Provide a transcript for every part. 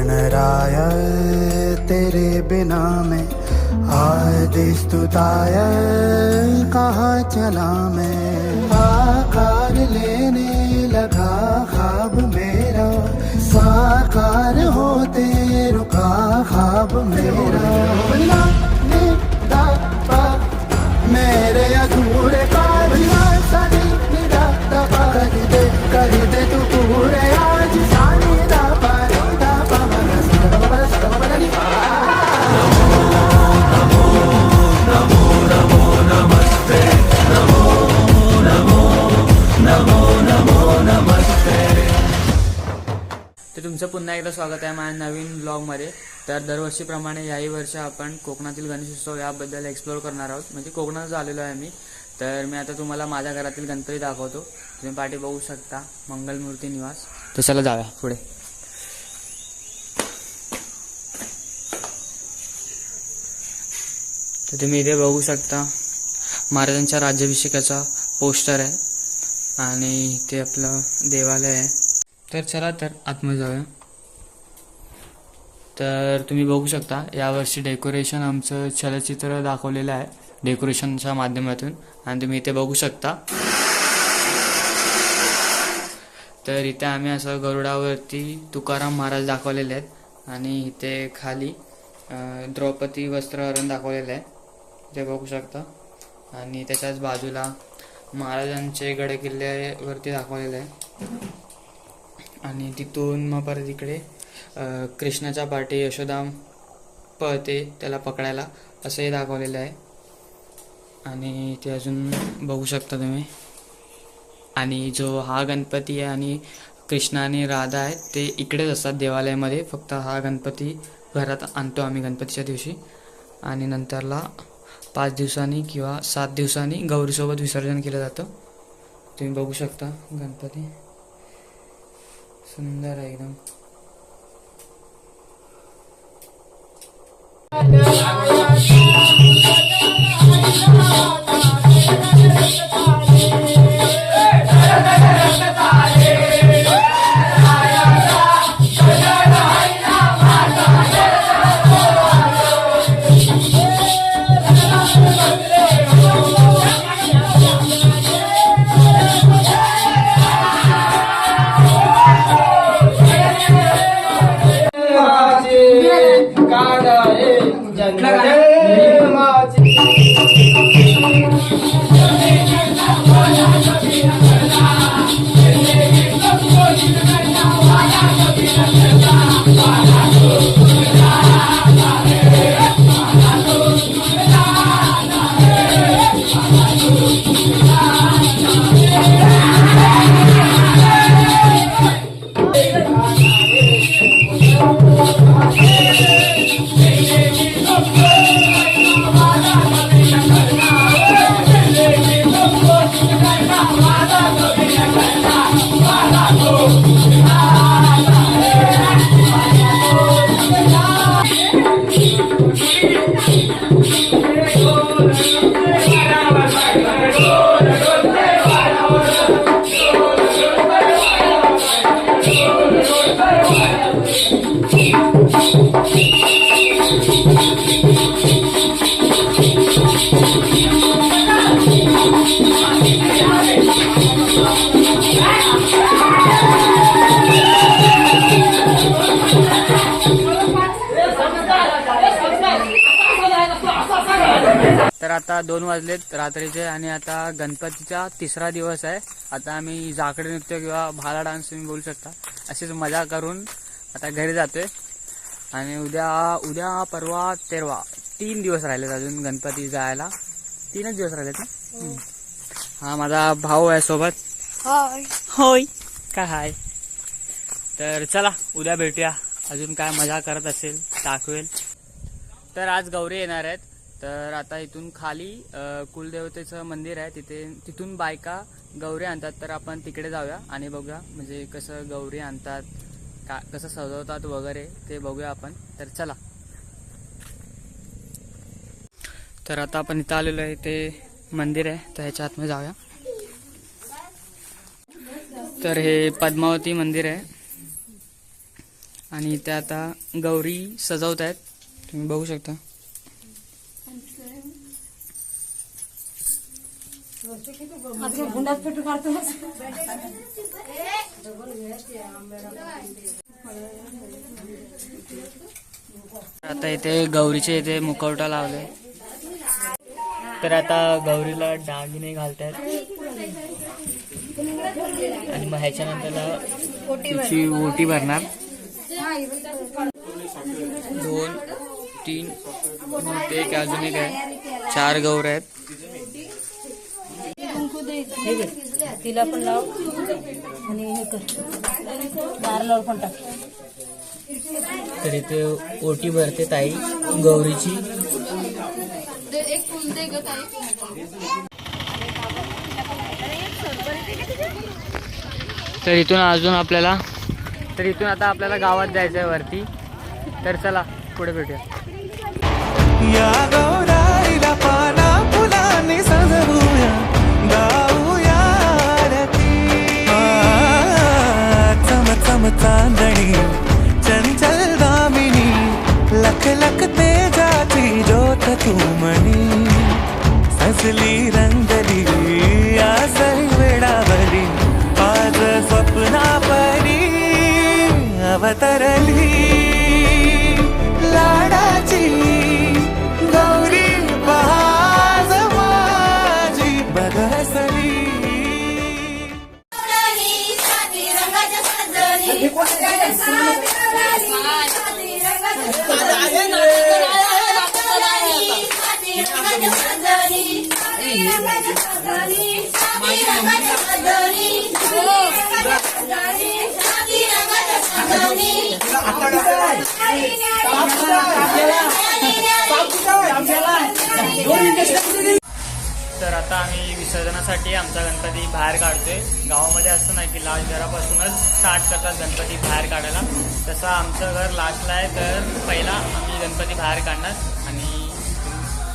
गणराय तेरे बिना मैं आदि स्तुताय कहा चला मैं? आकार लेने लगा खाब मेरा साकार होते रुका खाब मेरा। मेरे अधूरे तुमचं स्वागत आहे माझ्या नवीन ब्लॉगमध्ये. तर दरवर्षीप्रमाणे याही वर्षी आपण कोकणातील गणेशोत्सव याबद्दल एक्सप्लोअर करणार आहोत. म्हणजे कोकणातच आलेलो आहे मी. तर मी आता तुम्हाला माझ्या घरातील गणपती दाखवतो. तुम्ही पाठी बघू शकता. मंगलमूर्ती निवास. तर चला जाऊया पुढे. तर तुम्ही इथे बघू शकता महाराजांच्या राज्याभिषेकाचा पोस्टर आहे. आणि इथे आपलं देवालय आहे. तर चला तर आतमध्ये जाऊया. तर तुम्ही बघू शकता यावर्षी डेकोरेशन आमचं चलचित्र दाखवलेलं आहे डेकोरेशनच्या माध्यमातून. आणि तुम्ही इथे बघू शकता. तर इथे आम्ही असं गरुडावरती तुकाराम महाराज दाखवलेले आहेत. आणि इथे खाली द्रौपदी वस्त्रहरण दाखवलेलं आहे. ते बघू शकता. आणि त्याच्याच बाजूला महाराजांचे गडकिल्ल्यावरती दाखवलेलं आहे. आणि तिथून मग परत इकडे कृष्णाच्या पाठी यशोदा पळते त्याला पकडायला असंही दाखवलेलं आहे. आणि ते अजून बघू शकता तुम्ही. आणि जो हा गणपती आहे आणि कृष्ण आणि राधा आहेत ते इकडेच असतात देवालयामध्ये. फक्त हा गणपती घरात आणतो आम्ही गणपतीच्या दिवशी. आणि नंतरला पाच दिवसांनी किंवा सात दिवसांनी गौरीसोबत विसर्जन केलं जातं. तुम्ही बघू शकता गणपती. सुंदर आहे एकदम. I know. तर आता दोन वाजलेत रात्रीचे आणि आता गणपतीचा तिसरा दिवस आहे. आता आम्ही जाकडे नृत्य किंवा भाला डान्स तुम्ही बोलू शकता. अशीच मजा करून आता घरी जातोय. आणि उद्या उद्या परवा तेरवा तीन दिवस राहिलेत अजून गणपती जायला. तीनच दिवस राहिलेत ना. हा माझा भाऊ आहे सोबत. हाय. होय. काय हाय? तर चला उद्या भेटूया. अजून काय मजा करत असेल दाखवेल. तर आज गौरी येणार आहेत. तर आता इथून खाली कुलदेवतेचं मंदिर आहे. तिथे तिथून बायका गौरी आणतात. तर आपण तिकडे जाऊया आणि बघूया म्हणजे कसं गौरी आणतात का कसं सजवतात वगैरे ते बघूया आपण. तर चला. तर आता आपण इथं आलेलो आहे. ते मंदिर आहे. तर ह्याच्या आतमध्ये जाऊया. तर हे पद्मावती मंदिर आहे. आणि इथे आता गौरी सजवत आहेत तुम्ही बघू शकता. आता इथे गौरीचे इथे मुखवटा लावले. तर आता गौरीला दागिने घालतात. आणि मग ह्याच्यानंतर तिची ओटी भरणार. दोन तीन ते एक अजून एक आहे. चार गौर आहेत. हे घे. तिला पण लाव आणि हे कर. नारळावर पण टाक. तर इथे ओटी भरते ताई गौरीची. तर इथून अजून आपल्याला तर इथून आता आपल्याला गावात जायचं आहे वरती. तर चला पुढे भेटूया. या गौराईला पाना फुलांनी सजवूया. आपल्याला तर आता आम्ही विसर्जनासाठी आमचा गणपती बाहेर काढतोय. गावामध्ये असं नाही की लास्ट घरापासूनच स्टार्ट करतात गणपती बाहेर काढायला. तसं आमचं घर लास्टला आहे तर पहिला आम्ही गणपती बाहेर काढणार. आणि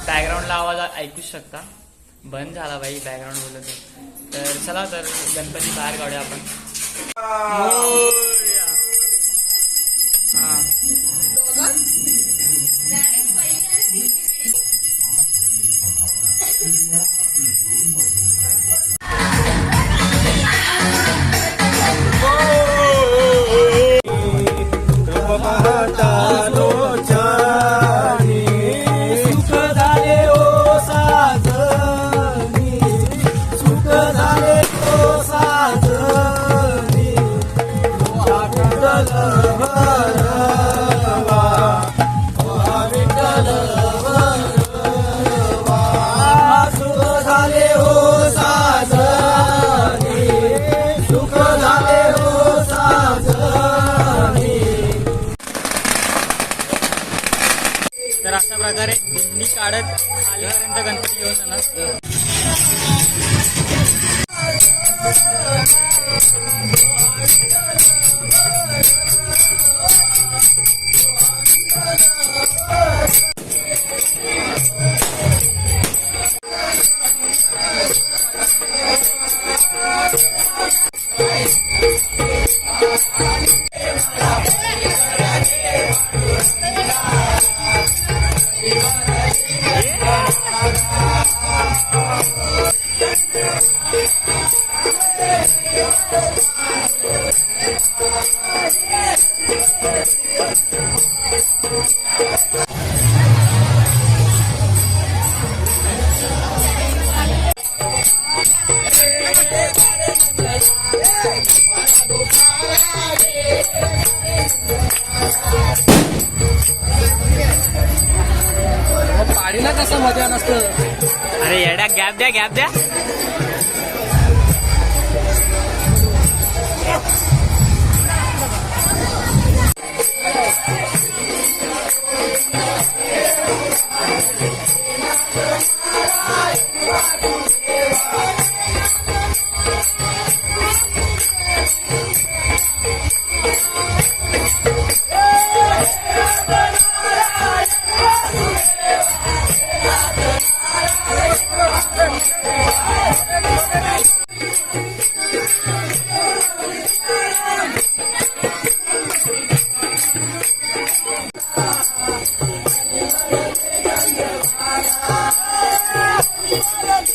बॅकग्राऊंडला आवाज ऐकूच शकता. बंद झाला बाई बॅकग्राऊंड बोलत तर चला तर गणपती बाहेर काढूया आपण. प्रकारे दिंडी काढत खालीपर्यंत गणपती घेऊन जाणार. पाडीला कसं मजा नसतं अरे येड्या गॅप द्या गॅप द्या Bye. Let's oh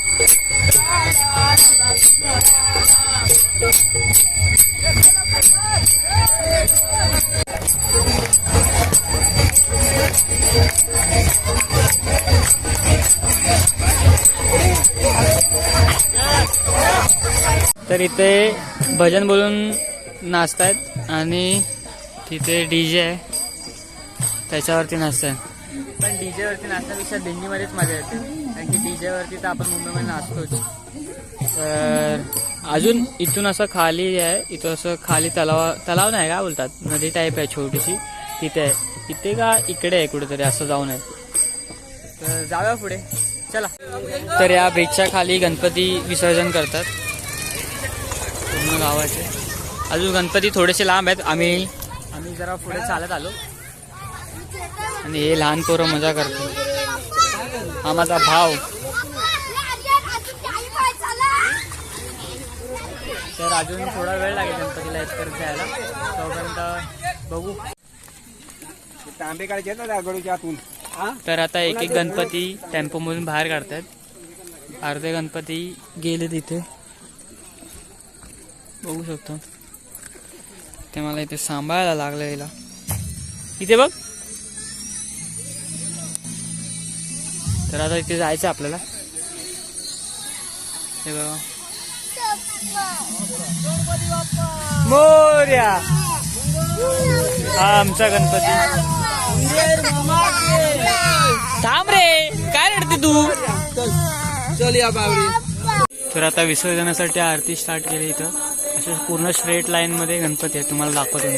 तर इथे भजन बोलून नाचतायत आणि तिथे डीजे आहे. त्याच्यावरती नाचतायत. कारण डीजे वरती नाचण्यापेक्षा दिंडीमध्येच मजा येते. कारण की डीजे वरती तर आपण मुंबईमध्ये नाचतोच. तर अजून इथून असं खाली आहे. इथं असं खाली तलाव तलाव नाही काय बोलतात? नदी टाईप आहे छोटीशी. तिथे आहे. इथे का इकडे आहे कुठेतरी? असं जाऊन आहे. तर जाऊया पुढे. चला. तर या ब्रिजच्या खाली गणपती विसर्जन करतात. पूर्ण गावाचे. अजून गणपती थोडेसे लांब आहेत. आम्ही आम्ही जरा पुढे चालत आलो. आणि हे लहान पोरं मजा करतो हा माझा भाव तर अजून थोडा वेळ लागेल गणपतीला इथपर्यंत जायला. तोपर्यंत बघू. तांबे काढायचे ना गडूच्या आतून तर आता एक एक गणपती टेम्पोमधून बाहेर काढतात. अर्धे गणपती गेले तिथे. बघू शकतो. ते मला इथे सांभाळायला लागलं याला इथे बघ. तर आता इथे जायचं आपल्याला. हे बघा. मोर्या. हा आमचा गणपती. थांब रे काय रडते तू? चल या बावरी तर आता विसर्जनासाठी आरती स्टार्ट केली इथं. असे पूर्ण स्ट्रेट लाईन मध्ये गणपती आहे तुम्हाला दाखवतो मी.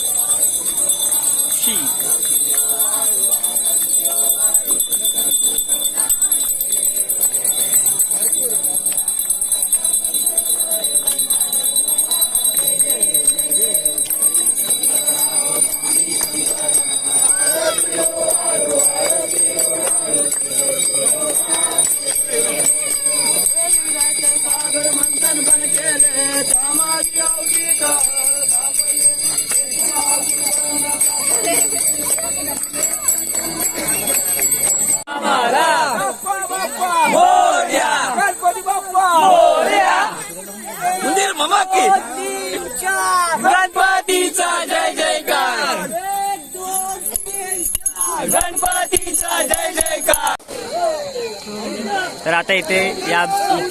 की गणपतीचा जय जयकार. गणपतीचा जय जयकार. तर आता इथे या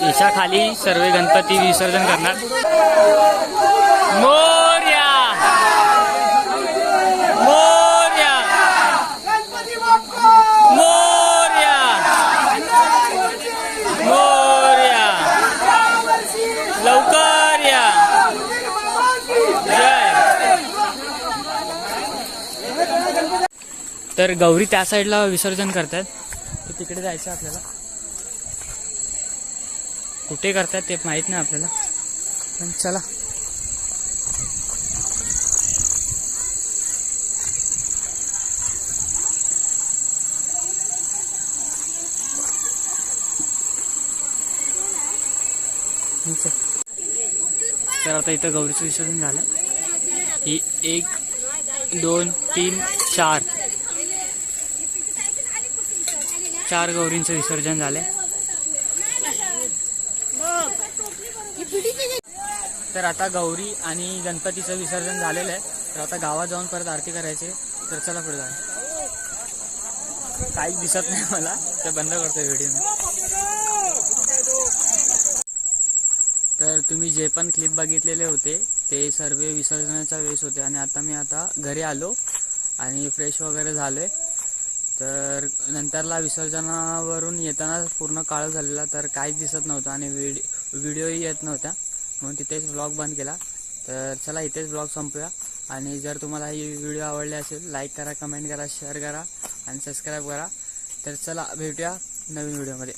ईशा खाली सर्व गणपती विसर्जन करणार. मोर्या. मोर्या. मोर्या. मोर्या. लवकर या जय तर गौरी त्या साईडला विसर्जन करतात. तर तिकडे जायचं आपल्याला. कुठे करतात ते माहीत नाही आपल्याला. पण चला. ठीक आहे. तर आता इथं गौरीचं विसर्जन झालं. ही एक दोन तीन चार. चार गौरींचं विसर्जन झालंय. तर आता गौरी आणि गणपतीचं विसर्जन झालेलं आहे. तर आता गावात जाऊन परत आरती करायचे तर चला पुढे जा काहीच दिसत नाही मला. तर बंद करतोय व्हिडिओ तर तुम्ही जे पण क्लिप बघितलेले होते ते सर्व विसर्जनाच्या वेळेस होते. आणि आता मी आता घरी आलो आणि फ्रेश वगैरे झालोय. तर नंतरला विसर्जनावरून येताना पूर्ण काळ झालेला तर काहीच दिसत नव्हतं आणि व्हिडिओ व्हिडिओही येत नव्हत्या. म्हणून तिथेच ब्लॉग बंद केला. तर चला इथेच ब्लॉग संपूया. आणि जर तुम्हाला ही व्हिडिओ आवडली असेल लाईक करा कमेंट करा शेअर करा आणि सबस्क्राईब करा. तर चला भेटूया नवीन व्हिडिओमध्ये.